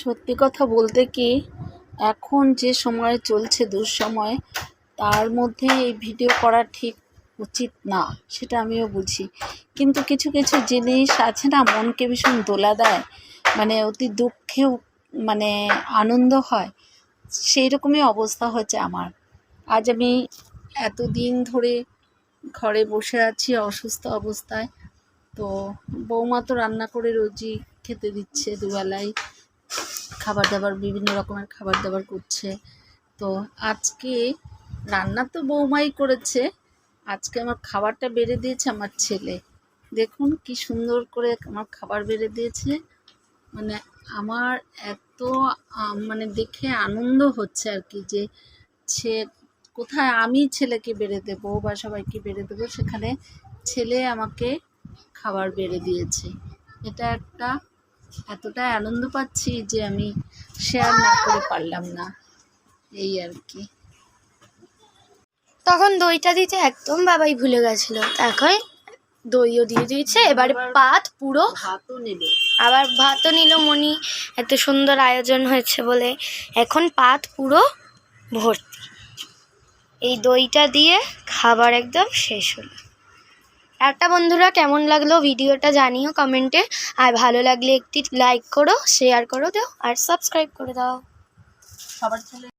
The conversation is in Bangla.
সত্যি কথা বলতে কি, এখন যে সময় চলছে দুঃসময়, তার মধ্যে এই ভিডিও করা ঠিক উচিত না, সেটা আমিও বুঝি। কিন্তু কিছু কিছু জিনিস আছে না, মনকে ভীষণ দোলা দেয় মানে অতি দুঃখেও মানে আনন্দ হয় সেই রকমই অবস্থা হচ্ছে আমার। আজ আমি এতদিন ধরে ঘরে বসে আছি, অসুস্থ অবস্থায়, তো বৌমা তো রান্না করে রোজই খেতে দিচ্ছে দুবেলায় খাবার দাবার বিভিন্ন রকমের খাবার দাবার করছে। তো আজকে রান্না তো বৌমাই করেছে। আজকে আমার খাবারটা বেড়ে দিয়েছে আমার ছেলে। দেখুন কি সুন্দর করে আমার খাবার বেড়ে দিয়েছে। মানে আমার এত মানে দেখে আনন্দ হচ্ছে আর কি যে ছে কোথায় আমি ছেলেকে বেড়ে দেবো বা সবাইকে বেড়ে দেবো, সেখানে ছেলে আমাকে খাবার বেড়ে দিয়েছে। এটা একটা এতটাই আনন্দ পাচ্ছি যে আমি শেয়ার না করে পারলাম না। এই আর কি। তখন দইটা দিতে একদম বাবাই ভুলে গেছিল। এখন দইও দিয়ে দিয়েছে এবারে পাত পুরো ভাতও নিল। আবার ভাতও নিল মনি এত সুন্দর আয়োজন হয়েছে বলে। এখন পাত পুরো ভর্তি। এই দইটা দিয়ে খাবার একদম শেষ হলো। একটা বন্ধুরা কেমন লাগল ভিডিওটা জানিও কমেন্টে। আর ভালো লাগলে একটি লাইক করো শেয়ার করো দাও, আর সাবস্ক্রাইব করে দাও। সবার